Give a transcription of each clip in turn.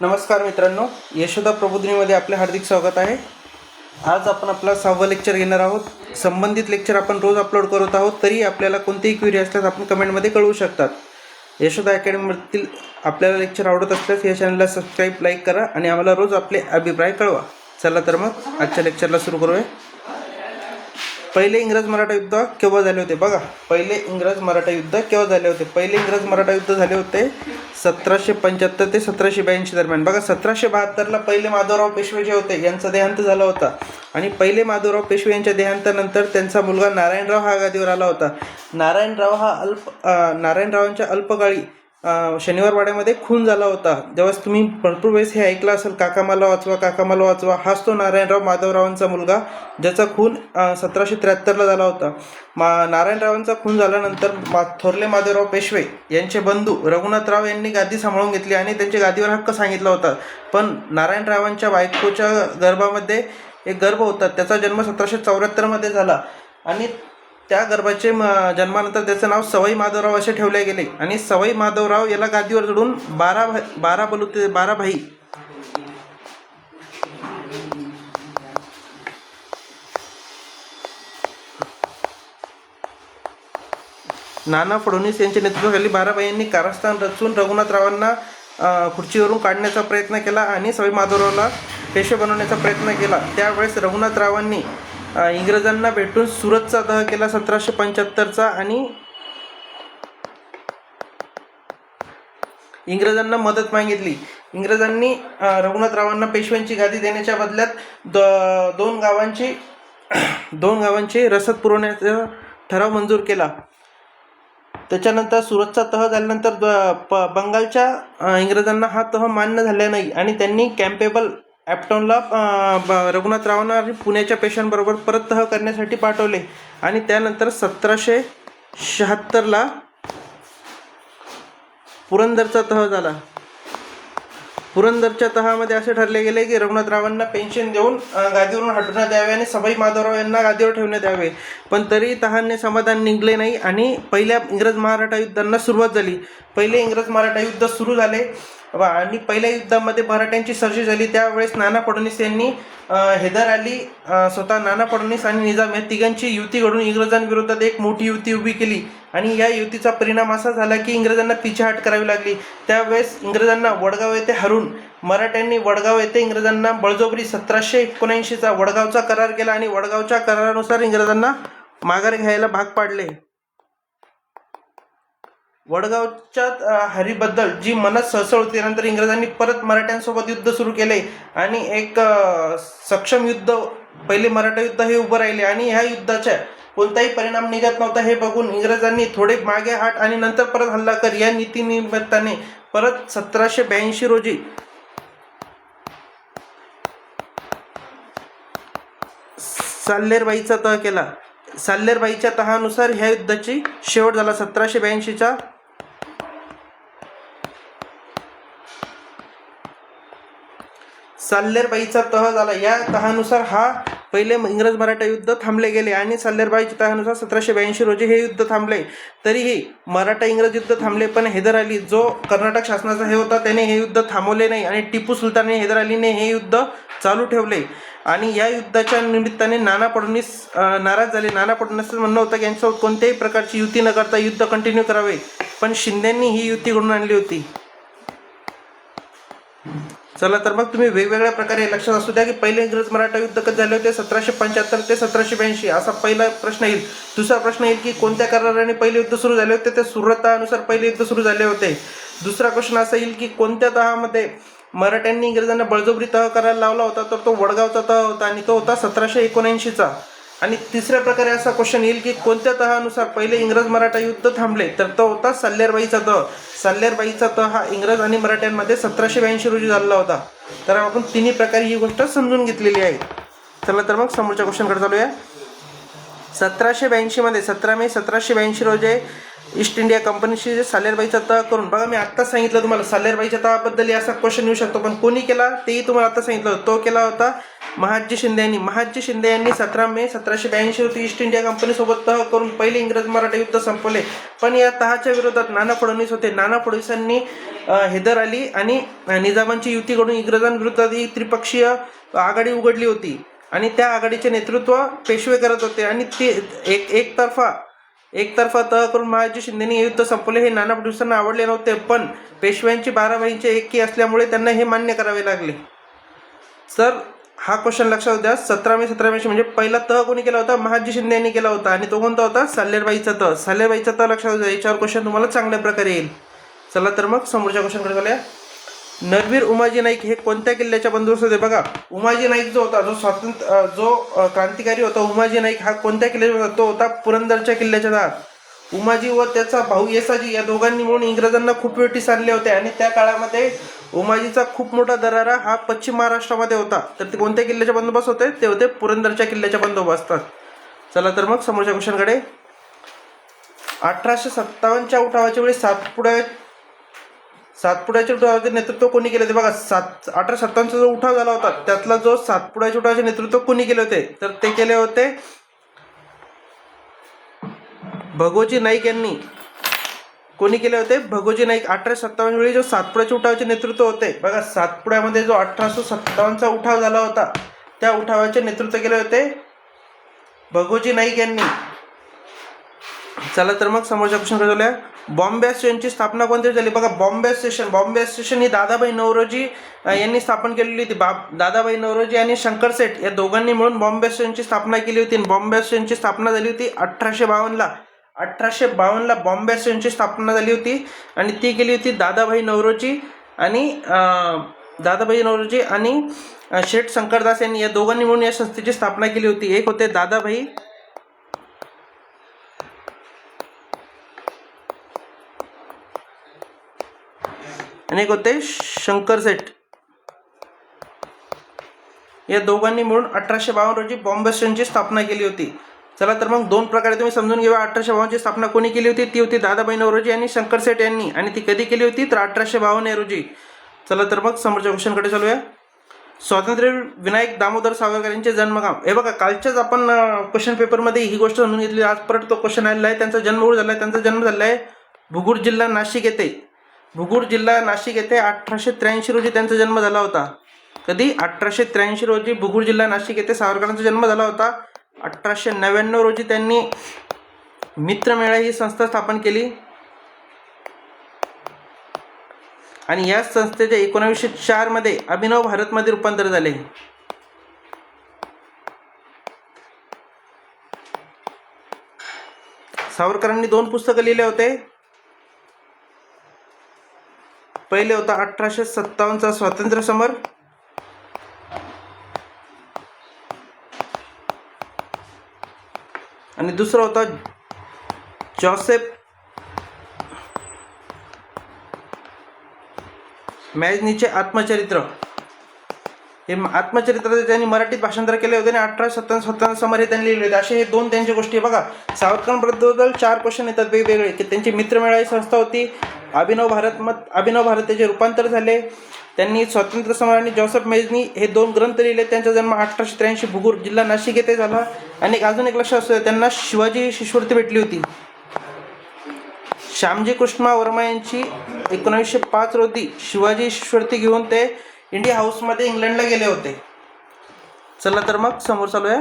नमस्कार मित्रांनो यशोदा प्रबोधिनीमध्ये आपले हार्दिक स्वागत आहे. आज आपण आपला सहावं लेक्चर घेणार आहोत. संबंधित लेक्चर आपण रोज अपलोड करत आहोत तरी आपल्याला कोणतीही क्वेरी असल्यास आपण कमेंटमध्ये कळवू शकतात. यशोदा अकॅडमीतील आपल्याला लेक्चर आवडत असल्यास या चॅनलला सबस्क्राईब लाईक करा आणि आम्हाला रोज आपले अभिप्राय कळवा. चला तर मग आजच्या लेक्चरला सुरू करूया. पहिले इंग्रज मराठा युद्ध केव्हा झाले होते बघा. पहिले इंग्रज मराठा युद्ध केव्हा झाले होते? पहिले इंग्रज मराठा युद्ध झाले होते सतराशे पंच्याहत्तर ते सतराशे ब्याऐंशी दरम्यान. बघा सतराशे बहात्तरला पहिले माधवराव पेशवे जे होते यांचा देहांत झाला होता. आणि पहिले माधवराव पेशवे यांच्या देहांतानंतर त्यांचा मुलगा नारायणराव हा गादीवर आला होता. नारायणराव हा अल्प नारायणरावांच्या अल्पकाळी शनिवारवाड्यामध्ये खून झाला होता. जेव्हा तुम्ही भरपूर वेळेस हे ऐकलं असेल काका मला वाचवा काका मला वाचवा हाच तो नारायणराव माधवरावांचा मुलगा ज्याचा खून सतराशे त्र्याहत्तरला झाला होता. मा नारायणरावांचा खून झाल्यानंतर मा थोरले माधवराव पेशवे यांचे बंधू रघुनाथराव यांनी गादी सांभाळून घेतली आणि त्यांच्या गादीवर हक्क सांगितला होता. पण नारायणरावांच्या बायकोच्या गर्भामध्ये एक गर्भ होता. त्याचा जन्म सतराशे चौऱ्याहत्तरमध्ये झाला. आणि त्या गर्भाचे म जन्मानंतर त्याचं नाव सवाई माधवराव असे ठेवले गेले. आणि सवाई माधवराव याला गादीवर जोडून बारा भा बारा बलुते बारा भाई. नाना फडणवीस यांच्या नेतृत्वाखाली बाराभाईंनी कारस्थान रचून रघुनाथरावांना खुर्चीवरून काढण्याचा प्रयत्न केला आणि सवाई माधवरावला पेशवे बनवण्याचा प्रयत्न केला. त्यावेळेस रघुनाथरावांनी इंग्रजांना भेटून सुरतचा दह केला सतराशे पंच्याहत्तरचा आणि इंग्रजांना मदत मागितली. इंग्रजांनी रघुनाथरावांना पेशव्यांची गादी देण्याच्या बदल्यात द दोन गावांची दोन गावांची रसद पुरवण्याचा ठराव मंजूर केला. त्याच्यानंतर सुरतचा तह झाल्यानंतर द- प बंगालच्या इंग्रजांना हा तह मान्य झाला नाही आणि त्यांनी कॅम्पेबल ॲप्टॉनला ब- रघुनाथरावांना पुण्याच्या पेशांबरोबर परत तह करण्यासाठी पाठवले. आणि त्यानंतर सतराशे शहात्तरला पुरंदरचा तह झाला. पुरंदरच्या तहामध्ये असे ठरले गेले की रघुनाथरावांना पेन्शन देऊन गादीवरून हटवण्यात यावे आणि सवाई माधवराव यांना गादीवर ठेवण्यात यावे. पण तरी तहाने समाधान निघले नाही आणि पहिल्या इंग्रज मराठा युद्धांना सुरुवात झाली. पहिले इंग्रज मराठा युद्ध सुरू झाले. व आणि पहिल्या युद्धामध्ये मराठ्यांची सर्जी झाली. त्यावेळेस नाना फडणवीस यांनी हैदर अली स्वतः नाना फडणवीस आणि निजाम या तिघांची युती घडून इंग्रजांविरोधात एक मोठी युती उभी केली. आणि या युतीचा परिणाम असा झाला की इंग्रजांना पिछाहट करावी लागली. त्यावेळेस इंग्रजांना वडगाव येथे हरून मराठ्यांनी वडगाव येथे इंग्रजांना बळजोबरी सतराशे एकोणऐंशीचा वडगावचा करार केला आणि वडगावच्या करारानुसार इंग्रजांना माघार घ्यायला भाग पाडले. वडगावच्या हरीबद्दल जी मनात सळसळ होती त्यानंतर इंग्रजांनी परत मराठ्यांसोबत युद्ध सुरू केले आणि एक सक्षम युद्ध पहिले मराठा युद्ध हे उभं राहिले आणि ह्या युद्धाच्या कोणताही परिणाम निघत नव्हता. हे बघून इंग्रजांनी थोडे मागे हाट आणि नंतर परत हल्ला कर या नीतीनिमित्ताने परत सतराशे ब्याऐंशी रोजी साल्लेरबाईचा तह केला. साल्लेरबाईच्या तहानुसार ह्या युद्धाची शेवट झाला. सतराशे ब्याऐंशीच्या साल्लेरबाईचा तह झाला. या तहानुसार हा पहिले इंग्रज मराठा युद्ध थांबले गेले आणि साल्लेरबाईच्या तहानुसार सतराशे ब्याऐंशी रोजी हे युद्ध थांबले. तरीही मराठा इंग्रज युद्ध थांबले पण हैदर अली जो कर्नाटक शासनाचा हे होता त्याने हे युद्ध थांबवले नाही आणि टिपू सुलतान हैदर अलीने हे युद्ध चालू ठेवले. आणि या युद्धाच्या निमित्ताने नाना फडणवीस नाराज झाले. नाना फडणवीस म्हणणं होतं की यांच्यासोबत कोणत्याही प्रकारची युती न करता युद्ध कंटिन्यू करावे. पण शिंदेंनी ही युती घडून आणली होती. चला तर मग तुम्ही वेगवेगळ्या प्रकारे लक्षात असू द्या की पहिले इंग्रज मराठा युद्ध कधी झाले होते? सतराशे पंच्याहत्तर ते सतराशे ब्याऐंशी. असा पहिला प्रश्न येईल. दुसरा प्रश्न येईल की कोणत्या कराराने पहिले युद्ध सुरू झाले होते? ते सुरतानुसार पहिले युद्ध सुरू झाले होते. दुसरा क्वेश्चन असा येईल की कोणत्या तहामध्ये मराठ्यांनी इंग्रजांना बळजबरी तह करायला लावला होता? तर तो वडगावचा तह होता आणि तो होता सतराशे एकोणऐंशीचा. आणि तिसऱ्या प्रकारे असा क्वेश्चन येईल की कोणत्या तहानुसार पहिले इंग्रज मराठा युद्ध थांबले तर तो होता सल्लेरबाईचा तह सल्लेरबाईचा तह हा इंग्रज आणि मराठ्यांमध्ये सतराशे ब्याऐंशी रोजी झालेला होता. तर आपण तिन्ही प्रकारे ही गोष्ट समजून घेतलेली आहे. चला तर मग समोरच्या क्वेश्चनकडे चालूया. सतराशे ब्याऐंशीमध्ये सतरा मे सतराशे ब्याऐंशी रोजी ईस्ट इंडिया कंपनीशी जे सालेरबाईचा तह करून बघा मी आत्ताच सांगितलं तुम्हाला सालेरबाईच्या तहाबद्दल असा क्वेश्चन येऊ शकतो पण कोणी केला तेही तुम्हाला आता सांगितलं तो केला होता महाजी शिंदे यांनी महाजी शिंदे यांनी सतरा मे सतराशे ब्याऐंशी रोजी ईस्ट इंडिया कंपनीसोबत तह करून पहिले इंग्रज मराठा युद्ध संपवले. पण या तहाच्या विरोधात नाना फडणवीस होते. नाना फडणवीसांनी हैदर अली आणि निजामांची युती घडून इंग्रजांविरुद्ध ही त्रिपक्षीय आघाडी उघडली होती. आणि त्या आघाडीचे नेतृत्व पेशवे करत होते. आणि ते एक एकतर्फा एकतर्फा तह करून महाजी शिंदेनी हे युद्ध संपवले हे नाना फडणवीसांना आवडले नव्हते. पण पेशव्यांची बारा बहिणीचे एकी असल्यामुळे त्यांना हे मान्य करावे लागले. तर हा क्वेश्चन लक्षात द्या. सतरा मे म्हणजे पहिला तह कोणी केला होता? महाजी शिंदे यांनी केला होता. आणि तो कोणता होता? साल्लेरबाईचा तह साल्लेरबाईचा तह लक्षात द्या. याच्यावर क्वेश्चन तुम्हाला चांगल्या प्रकारे येईल. चला तर मग समोरच्या क्वेश्चनकडे जाऊया नरवीर उमाजी नाईक हे कोणत्या किल्ल्याच्या बंदोबस्त होते? बघा उमाजी नाईक जो होता जो स्वातंत्र्य जो क्रांतिकारी होता उमाजी नाईक हा कोणत्या किल्ल्याचा होता तो होता पुरंदरच्या किल्ल्याच्या दारात उमाजी व त्याचा भाऊ येसाजी या दोघांनी मिळून इंग्रजांना खूप वेटीस आणले होते. आणि त्या काळामध्ये उमाजीचा खूप मोठा दरारा हा पश्चिम महाराष्ट्रामध्ये होता. तर ते कोणत्या किल्ल्याचे बंदोबस्त होते? ते होते पुरंदरच्या किल्ल्याच्या बंदोबस्तात चला तर मग समोरच्या क्वेश्चनकडे. अठराशे सत्तावन्नच्या उठावाच्या वेळी सातपुड्या सातपुड्याच्या उठावाचे नेतृत्व कोणी केले होते? बघा सात अठराशे सत्तावन्नचा जो उठाव झाला होता त्यातला जो सातपुड्याच्या उठावाचे नेतृत्व कोणी केले होते? तर ते केले होते भगोजी नाईक यांनी. कोणी केले होते? भगोजी नाईक. अठराशे सत्तावन्न वेळी जो सातपुड्याच्या उठावाचे नेतृत्व होते. बघा सातपुड्यामध्ये जो अठराशे सत्तावन्नचा उठाव झाला होता त्या उठावाचे नेतृत्व केले होते भगोजी नाईक यांनी. चला तर मग समोरच्या क्वेश्चन झाल्या बॉम्बे स्टेशनची स्थापना कोणत्या झाली? बघा बॉम्बे स्टेशन. बॉम्बे स्टेशन ही दादाभाई नवरोजी यांनी स्थापन केलेली होती. बाब दादाभाई नवरोजी आणि शंकर सेठ या दोघांनी मिळून बॉम्बे स्टेशनची स्थापना केली होती. बॉम्बे स्टेशनची स्थापना झाली होती अठराशे बावन्नला. अठराशे बावन्नला बॉम्बे स्टेशनची स्थापना झाली होती आणि ती केली होती दादाभाई नवरोजी आणि दादाभाई नवरोजी आणि शेठ शंकरदास यांनी या दोघांनी मिळून या संस्थेची स्थापना केली होती. एक होते दादाभाई. आणि एक होते शंकर सेठ. या दोघांनी मिळून अठराशे बावन्न रोजी बॉम्बे स्टेशनची स्थापना केली होती. चला तर मग दोन प्रकारे तुम्ही समजून घेऊ अठराशे बावन्नची स्थापना कोणी केली होती? ती होती दादाबाई नवरोजी आणि शंकर सेठ यांनी. आणि ती कधी केली होती? तर अठराशे बावन्न रोजी. चला तर मग समोरच्या क्वेश्चनकडे चालूया. स्वातंत्र्य विनायक दामोदर सावरकर यांचे जन्मगाव. हे बघा कालच्याच आपण क्वेश्चन पेपरमध्ये ही गोष्ट समजून घेतली. आज परत तो क्वेश्चन आलेला आहे. त्यांचा जन्म कुठे झाला आहे त्यांचा जन्म झाला आहे भुगूर जिल्हा नाशिक येथे. भुगूर जिल्हा नाशिक येथे अठराशे त्र्याऐंशी रोजी त्यांचा जन्म झाला होता. कधी? अठराशे त्र्याऐंशी रोजी भुगूर जिल्हा नाशिक येथे सावरकरांचा जन्म झाला होता. अठराशे नव्याण्णव रोजी त्यांनी मित्रमेळा ही संस्था स्थापन केली. आणि या संस्थेचे एकोणावीसशे चारमध्ये अभिनव भारतमध्ये रूपांतर झाले. सावरकरांनी दोन पुस्तकं लिहिले होते. पहिले होता अठराशे सत्तावन्नचा स्वातंत्र्य समर आणि दुसरा होता जॉसेफ मॅजनीचे आत्मचरित्र. हे म- आत्मचरित्र त्यांनी मराठीत भाषांतर केले होते आणि अठरा सत्तावन्न सत्तावन्न समारे त्यांनी लिहिले होते. असे हे दोन त्यांच्या गोष्टी आहे बघा सावरकरांबद्दल चार क्वेश्चन येतात वेगवेगळे. की त्यांची मित्रमेळा ही संस्था होती. अभिनव भारत मत अभिनव भारत त्याचे रूपांतर झाले. त्यांनी स्वातंत्र्य समर आणि जॉसफ मेजनी हे दोन ग्रंथ लिहिले. त्यांचा जन्म अठराशे त्र्याऐंशी भुगूर जिल्हा नाशिक येथे झाला. आणि अजून एक लक्षात असू त्यांना शिवाजी शिष्यवृत्ती भेटली होती. श्यामजी कृष्णा वर्मा यांची एकोणीसशे पाच रोजी शिवाजी शिष्यवृत्ती घेऊन ते इंडिया हाऊसमध्ये इंग्लंडला गेले होते. चला तर मग समोर चालूया.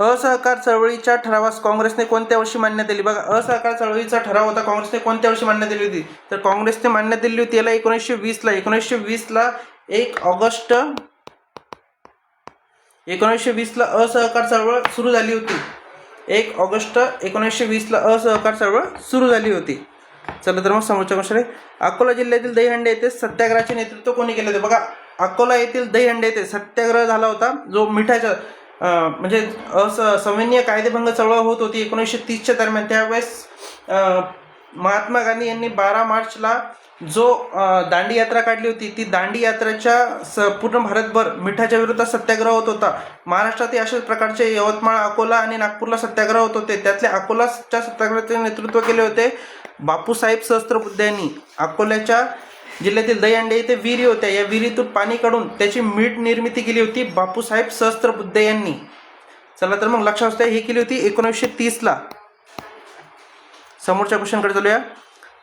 असहकार चळवळीच्या ठरावास काँग्रेसने कोणत्या वर्षी मान्य दिली? बघा असहकार चळवळीचा ठराव होता काँग्रेसने कोणत्या वर्षी मान्य दिली होती? तर काँग्रेसने मान्य दिली होती याला एकोणीसशे वीसला. एकोणीसशे वीसला एक ऑगस्ट एकोणीसशे वीसला असहकार चळवळ सुरू झाली होती. एक ऑगस्ट एकोणीसशे वीसला असहकार चळवळ सुरू झाली होती. चला तर मग समोरच्या क्वेश्चन अकोला जिल्ह्यातील दहीहंडे येथे सत्याग्रहाचे नेतृत्व कोणी केले होते? बघा अकोला येथील दहीहंडे येथे सत्याग्रह झाला होता जो मिठाच्या म्हणजे अस संविनीय कायदेभंग चळवळ होत होती एकोणीसशे तीसच्या दरम्यान. त्यावेळेस महात्मा गांधी यांनी बारा मार्चला जो दांडी यात्रा काढली होती ती दांडी यात्रेच्या स पूर्ण भारतभर मिठाच्या विरुद्ध सत्याग्रह होत होता. महाराष्ट्रातही अशाच प्रकारचे यवतमाळ अकोला आणि नागपूरला सत्याग्रह होत होते. त्यातले अकोलाच्या सत्याग्रहाचे नेतृत्व केले होते बापूसाहेब सहस्त्रबुद्धे यांनी. अकोल्याच्या जिल्ह्यातील दहीहंडे येथे विहिरी होत्या. या विहिरीतून पाणी काढून त्याची मीठ निर्मिती केली होती बापूसाहेब सहस्त्रबुद्धे यांनी. चला तर मग लक्षात असते हे केली होती एकोणीसशे तीसला. समोरच्या क्वेश्चनकडे चालूया.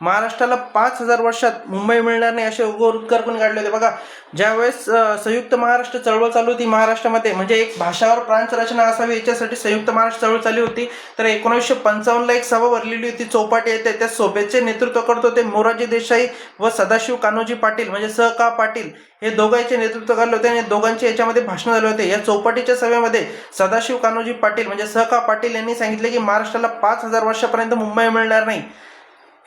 महाराष्ट्राला पाच हजार वर्षात मुंबई मिळणार नाही असे उगोर उद्गार कोणी काढले होते बघा ज्यावेळेस संयुक्त महाराष्ट्र चळवळ चालू होती महाराष्ट्रामध्ये म्हणजे एक भाषावर प्रांत रचना असावी याच्यासाठी संयुक्त महाराष्ट्र चळवळ चालू होती. तर एकोणीसशे पंचावन्नला एक सभा भरलेली होती चौपाटी येते त्या सोबेचे नेतृत्व करत होते मोरारजी देसाई व सदाशिव कान्होजी पाटील म्हणजे स का पाटील हे दोघांचे नेतृत्व करले होते आणि दोघांचे याच्यामध्ये भाषण झाले होते. या चौपाटीच्या सभेमध्ये सदाशिव कान्होजी पाटील म्हणजे स का पाटील यांनी सांगितले की महाराष्ट्राला पाच हजार वर्षापर्यंत मुंबई मिळणार नाही.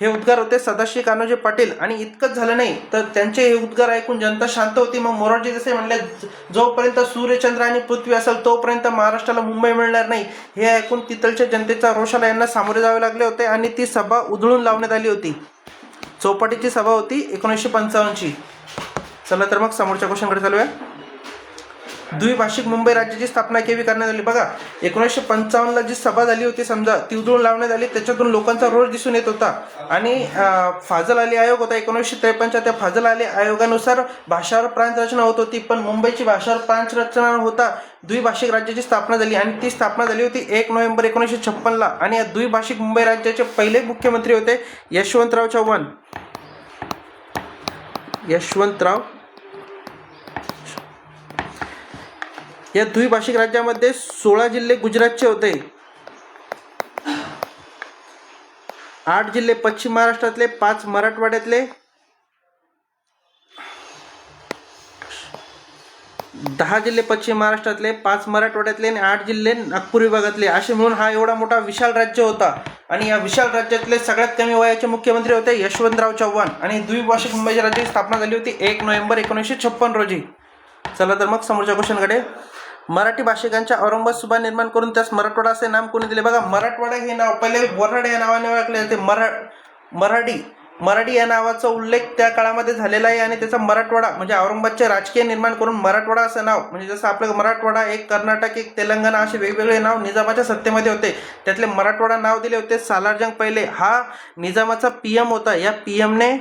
हे उद्गार होते सदाशिव कान्होजी पाटील. आणि इतकंच झालं नाही तर त्यांचे हे उद्गार ऐकून जनता शांत होती. मग मोरारजी जसे म्हणले जोपर्यंत सूर्यचंद्र आणि पृथ्वी असेल तोपर्यंत महाराष्ट्राला मुंबई मिळणार नाही. हे ऐकून तिथलच्या जनतेचा रोषाला यांना सामोरे जावे लागले होते आणि ती सभा उधळून लावण्यात आली होती. चौपाटीची सभा होती एकोणीसशे पंचावन्नची. चला तर मग समोरच्या क्वेश्चनकडे चालूया. द्विभाषिक मुंबई राज्याची स्थापना केवी करण्यात आली? बघा एकोणीसशे पंचावन्नला जी सभा झाली होती समजा ती उधळून लावण्यात आली त्याच्यातून लोकांचा रोष दिसून येत होता. आणि फाजल अली आयोग होता एकोणीसशे त्रेपन्नच्या त्या फाजल अली आयोगानुसार भाषावर प्रांत रचना होत होती पण मुंबईची भाषावर प्रांत रचना होता द्विभाषिक राज्याची स्थापना झाली. आणि ती स्थापना झाली होती एक नोव्हेंबर एकोणीसशे छप्पनला. आणि या द्विभाषिक मुंबई राज्याचे पहिले मुख्यमंत्री होते यशवंतराव चव्हाण. यशवंतराव या द्विभाषिक राज्यामध्ये सोळा जिल्हे गुजरातचे होते. आठ जिल्हे पश्चिम महाराष्ट्रातले पाच मराठवाड्यातले. दहा जिल्हे पश्चिम महाराष्ट्रातले पाच मराठवाड्यातले आणि आठ जिल्हे नागपूर विभागातले. असे म्हणून हा एवढा मोठा विशाल राज्य होता. आणि या विशाल राज्यातले सगळ्यात कमी वयाचे मुख्यमंत्री होते यशवंतराव चव्हाण. आणि द्विभाषिक मुंबईच्या राज्याची स्थापना झाली होती एक नोव्हेंबर एकोणीसशे छप्पन रोजी. चला तर मग समोरच्या क्वेश्चनकडे मराठी भाषिकांच्या औरंगाबाद सुभा निर्माण करून त्यास मराठवाडा असे नाम कोणी दिले? बघा मराठवाडा हे नाव पहिले वराड या नावाने ओळखले जाते. मरा मराठी मराठी या नावाचा उल्लेख त्या काळामध्ये झालेला आहे आणि त्याचा मराठवाडा म्हणजे औरंगाबादचे राजकीय निर्माण करून मराठवाडा असं नाव म्हणजे जसं आपलं मराठवाडा एक कर्नाटक एक तेलंगणा असे वेगवेगळे नाव निजामाच्या सत्तेमध्ये होते. त्यातले मराठवाडा नाव दिले होते सालारजंग पहिले. हा निजामाचा पी एम होता. या पी एमने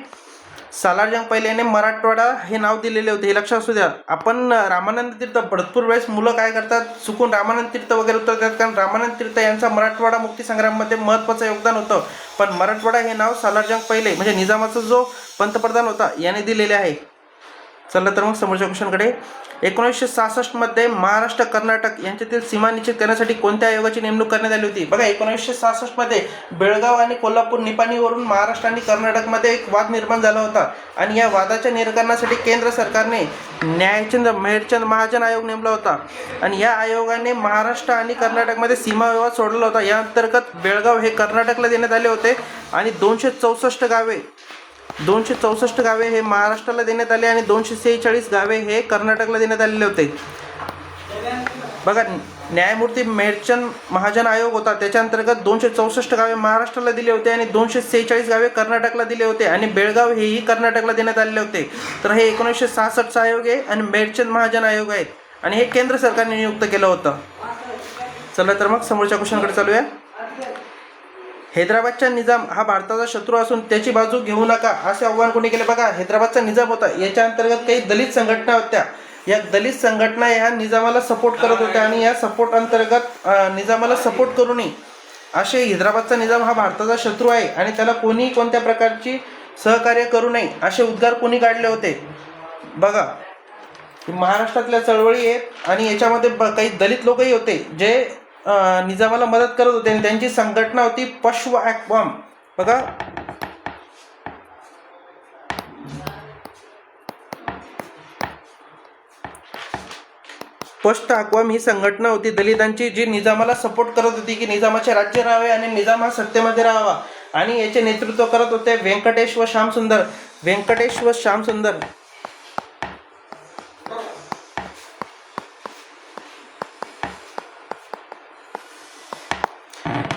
सालारजंग पहिले याने मराठवाडा हे नाव दिलेले होते. हे लक्षात असू द्या. आपण रामानंद तीर्थ भरपूर वेळेस मुलं काय करतात? चुकून रामानंद तीर्थ वगैरे उतरतात कारण रामानंद तीर्थ यांचा मराठवाडा मुक्तीसंग्राममध्ये महत्त्वाचं योगदान होतं. पण मराठवाडा हे नाव सालारजंग पहिले म्हणजे निजामाचा जो पंतप्रधान होता याने दिलेले आहे. चला तर मग समोरच्या क्वेश्चनकडे. एकोणीसशे सहासष्टमध्ये महाराष्ट्र कर्नाटक यांच्यातील सीमा निश्चित करण्यासाठी कोणत्या आयोगाची नेमणूक करण्यात आली होती? बघा एकोणीसशे सहासष्टमध्ये बेळगाव आणि कोल्हापूर निपाणीवरून महाराष्ट्र आणि कर्नाटकमध्ये एक वाद निर्माण झाला होता. आणि या वादाच्या निराकरणासाठी केंद्र सरकारने न्यायचंद मेहरचंद महाजन आयोग नेमला होता. आणि या आयोगाने महाराष्ट्र आणि कर्नाटकमध्ये सीमा विवाद सोडला होता. या अंतर्गत बेळगाव हे कर्नाटकला देण्यात आले होते. आणि दोनशे चौसष्ट गावे दोनशे चौसष्ट गावे हे महाराष्ट्राला देण्यात आले आणि दोनशे सेहेचाळीस गावे हे कर्नाटकला देण्यात आलेले होते. बघा न्यायमूर्ती मेहरचंद महाजन आयोग होता. त्याच्या अंतर्गत दोनशे चौसष्ट गावे महाराष्ट्राला दिले होते आणि दोनशे सेहेचाळीस गावे कर्नाटकला दिले होते आणि बेळगाव हेही कर्नाटकला देण्यात आलेले होते. तर हे एकोणीसशे सहासष्टचा आयोग आहे आणि मेहरचंद महाजन आयोग आहेत. आणि हे केंद्र सरकारने नियुक्त केलं होतं. चला तर मग समोरच्या क्वेश्चनकडे चालूया. हैदराबादचा निजाम हा भारताचा शत्रू असून त्याची बाजू घेऊ नका असे आव्हान कोणी केले? बघा हैदराबादचा निजाम होता. याच्या अंतर्गत काही दलित संघटना होत्या. या दलित संघटना ह्या निजामाला सपोर्ट करत होत्या आणि या सपोर्ट अंतर्गत निजामाला सपोर्ट करूनही असे हैदराबादचा निजाम हा भारताचा शत्रू आहे आणि त्याला कोणी कोणत्या प्रकारची सहकार्य करू नये असे उद्गार कोणी काढले होते? बघा महाराष्ट्रातल्या चळवळी आहेत आणि याच्यामध्ये ब काही दलित लोकही होते जे निजामाला मदत करत होते आणि त्यांची संघटना होती पश्व ॲक्वाम. बघा. पष्ट अक्वाम ही संघटना होती. दलितांची जी निजामाला सपोर्ट करत होती की निजामाचे राज्य राहावे आणि निजाम हा सत्तेमध्ये राहावा. आणि याचे नेतृत्व करत होते व्यंकटेश व श्यामसुंदर. व्यंकटेश व श्यामसुंदर.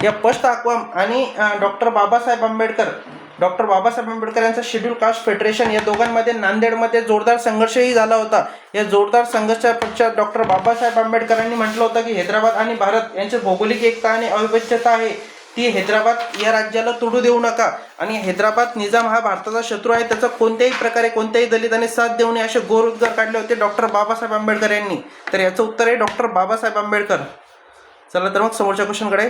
या पस्ट अक्वाम आणि डॉक्टर बाबासाहेब आंबेडकर डॉक्टर बाबासाहेब आंबेडकर यांचा शेड्यूल कास्ट फेडरेशन या दोघांमध्ये नांदेडमध्ये जोरदार संघर्षही झाला होता. या जोरदार संघर्षापेक्षा डॉक्टर बाबासाहेब आंबेडकरांनी म्हटलं होतं की हैदराबाद आणि भारत यांची भौगोलिक एकता आणि अविभाज्यता आहे. ती हैदराबाद या राज्याला तुडू देऊ नका. आणि हैदराबाद निजाम हा भारताचा शत्रू आहे. त्याचा कोणत्याही प्रकारे कोणत्याही दलितांनी साथ देऊ नये असे गोर उद्गार काढले होते डॉक्टर बाबासाहेब आंबेडकर यांनी. तर याचं उत्तर आहे डॉक्टर बाबासाहेब आंबेडकर. चला तर मग समोरच्या क्वेश्चनकडे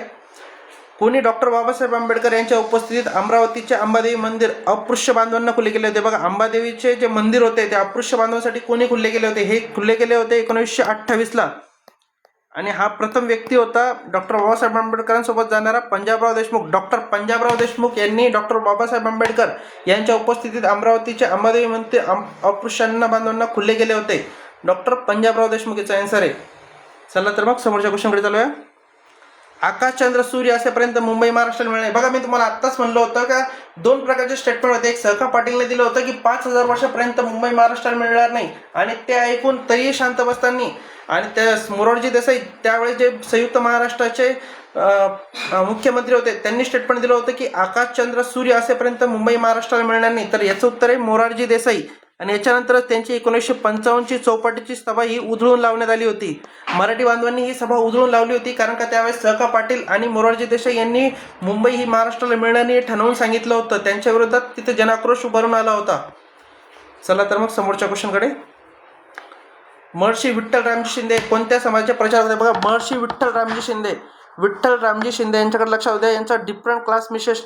कोणी डॉक्टर बाबासाहेब आंबेडकर यांच्या उपस्थितीत अमरावतीचे अंबादेवी मंदिर अपृश्य बांधवांना खुले केले होते. बघा अंबादेवीचे जे मंदिर होते ते अपृश्य बांधवांसाठी कोणी खुले केले होते? हे खुले केले होते एकोणीसशे अठ्ठावीसला आणि हा प्रथम व्यक्ती होता डॉक्टर बाबासाहेब आंबेडकरांसोबत जाणारा पंजाबराव देशमुख. डॉक्टर पंजाबराव देशमुख यांनी डॉक्टर बाबासाहेब आंबेडकर यांच्या उपस्थितीत अमरावतीचे अंबादेवी मंदिर अपृश्यांना बांधवांना खुले केले होते. डॉक्टर पंजाबराव देशमुख याचा आन्सर आहे. चला तर मग समोरच्या क्वेश्चनकडे चालूया. आकाशचंद्र सूर्य असेपर्यंत मुंबई महाराष्ट्राला मिळणार बघा मी तुम्हाला आत्ताच म्हणलं होतं का दोन प्रकारचे स्टेटमेंट होते. एक सहका पाटीलने दिलं होतं की पाच हजार वर्षापर्यंत मुंबई महाराष्ट्राला मिळणार नाही. आणि ते ऐकून तरीही शांत बसताना आणि त्या मोरारजी देसाई त्यावेळेस जे संयुक्त महाराष्ट्राचे मुख्यमंत्री होते त्यांनी स्टेटमेंट दिलं होतं की आकाशचंद्र सूर्य असेपर्यंत मुंबई महाराष्ट्राला मिळणार नाही. तर याचं उत्तर आहे मोरारजी देसाई. आणि याच्यानंतरच त्यांची एकोणीसशे पंचावन्नची चौपाटीची सभा ही उधळून लावण्यात आली होती. मराठी बांधवांनी ही सभा उधळून लावली होती कारण का त्यावेळेस सहका पाटील आणि मोरारजी देसाई यांनी मुंबई ही महाराष्ट्राला मिळणार हे ठरवून सांगितलं होतं. त्यांच्या विरोधात तिथे जनाक्रोश उभारून आला होता. चला तर मग समोरच्या क्वेश्चनकडे. महर्षी विठ्ठल रामजी शिंदे कोणत्या समाजाचे प्रचार होते? बघा महर्षी विठ्ठल रामजी शिंदे. विठ्ठल रामजी शिंदे यांच्याकडे लक्षात द्या यांचा डिफरंट क्लास मिसेस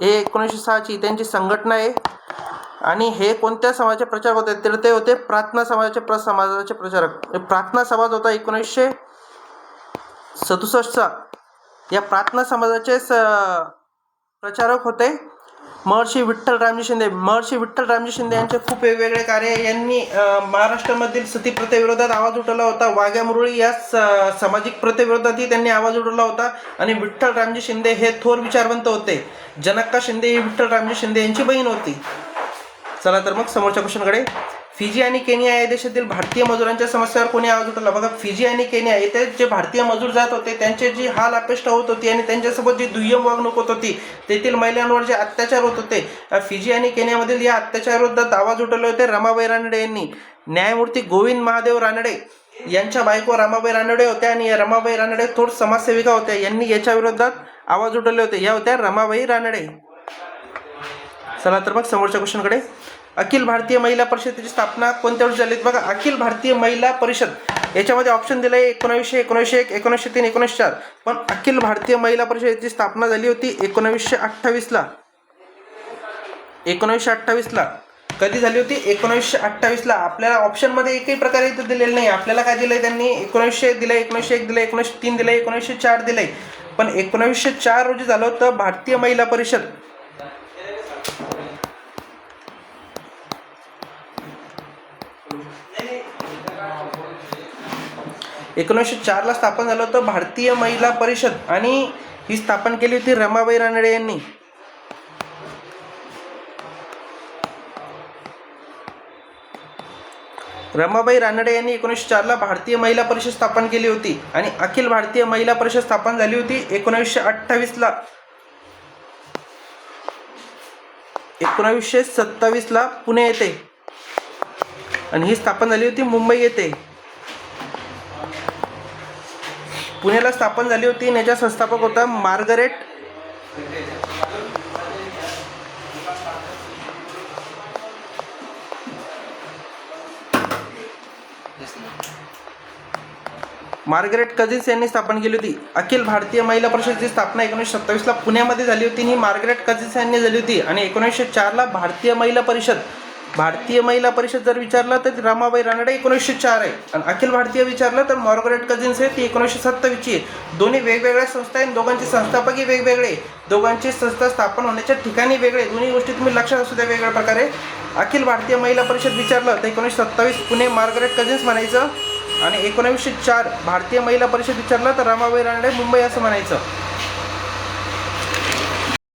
हे एकोणीसशे सहाची त्यांची संघटना आहे. आणि हे कोणत्या समाजाचे प्रचारक होते? तर ते होते प्रार्थना समाजाचे प्र समाजाचे प्रचारक. प्रार्थना समाज होता एकोणीसशे सदुसष्टचा. या प्रार्थना समाजाचे स प्रचारक होते महर्षी विठ्ठल रामजी शिंदे. महर्षी विठ्ठल रामजी शिंदे यांचे खूप वेगवेगळे कार्य यांनी महाराष्ट्रामधील सती प्रथेविरोधात आवाज उठवला होता. वाघ्या मुरळी या स- सामाजिक प्रथेविरोधातही त्यांनी आवाज उठवला होता. आणि विठ्ठल रामजी शिंदे हे थोर विचारवंत होते. जनक्का शिंदे ही विठ्ठल रामजी शिंदे यांची बहीण होती. चला तर मग समोरच्या क्वेश्चनकडे. फिजी आणि केनिया या देशातील भारतीय मजुरांच्या समस्यावर कोणी आवाज उठवला? बघा फिजी आणि केनिया येथे जे भारतीय मजूर जात होते त्यांचे जी हाल अपेष्ट होत होती आणि त्यांच्यासोबत जी दुय्यम वागणूक होत होती तेथील महिलांवर जे अत्याचार होत होते या फिजी आणि केनियामधील या अत्याचाराविरोधात आवाज उठवले होते रमाबाई रानडे यांनी. न्यायमूर्ती गोविंद महादेव रानडे यांच्या बायको रमाबाई रानडे होत्या आणि या रमाबाई रानडे थोर समाजसेविका होत्या. यांनी याच्या विरोधात आवाज उठवले होते. या होत्या रमाबाई रानडे. चला तर मग समोरच्या क्वेश्चनकडे. अखिल भारतीय महिला परिषदेची स्थापना कोणत्या वर्षी झाली? बघा अखिल भारतीय महिला परिषद. याच्यामध्ये ऑप्शन दिलं आहे एकोणावीसशे एकोणीसशे एक एकोणीसशे तीन एकोणीसशे चार. पण अखिल भारतीय महिला परिषदेची स्थापना झाली होती एकोणावीसशे अठ्ठावीसला. एकोणावीसशे अठ्ठावीसला. कधी झाली होती? एकोणीसशे अठ्ठावीसला. आपल्याला ऑप्शनमध्ये एकही प्रकारे इथं दिलेलं नाही. आपल्याला काय दिलंय त्यांनी? एकोणीसशे दिलं एकोणीसशे एक दिलं एकोणीसशे तीन दिलं एकोणीसशे चार दिलंय. पण एकोणीसशे चार रोजी झालं होतं भारतीय महिला परिषद. एकोणीसशे चारला स्थापन झालं होतं भारतीय महिला परिषद आणि ही स्थापन केली होती रमाबाई रानडे यांनी. रमाबाई रानडे यांनी एकोणीसशे चारला भारतीय महिला परिषद स्थापन केली होती आणि अखिल भारतीय महिला परिषद स्थापन झाली होती एकोणीसशे अठ्ठावीसला. एकोणावीसशे सत्तावीसला पुणे येथे आणि ही स्थापन झाली होती मुंबई येथे पुण्याला स्थापन झाली होती. आणि याच्या संस्थापक होता मार्गरेट मार्गरेट कझिन्स यांनी स्थापन केली होती. अखिल भारतीय महिला परिषदेची स्थापना एकोणीसशे सत्तावीसला पुण्यामध्ये झाली होती. आणि ही मार्गरेट कझिन्स यांनी झाली होती. आणि एकोणीसशे चारला भारतीय महिला परिषद भारतीय महिला परिषद जर विचारलं तर रमाबाई रानडे एकोणीसशे चार आहे. आणि अखिल भारतीय विचारलं तर मॉर्गरेट कझिन्स आहे ती एकोणीसशे सत्तावीसची आहे दोन्ही वेगवेगळ्या संस्था आहेत दोघांचे संस्थापकही वेगवेगळे दोघांची संस्था स्थापन होण्याच्या ठिकाणी वेगळे दोन्ही गोष्टी तुम्ही लक्षात असू द्या वेगळ्या प्रकारे. अखिल भारतीय महिला परिषद विचारलं तर एकोणीसशे सत्तावीस पुणे मार्गरेट कझिन्स म्हणायचं. आणि एकोणावीसशे चार भारतीय महिला परिषद विचारलं तर रमाबाई रानडे मुंबई असं म्हणायचं.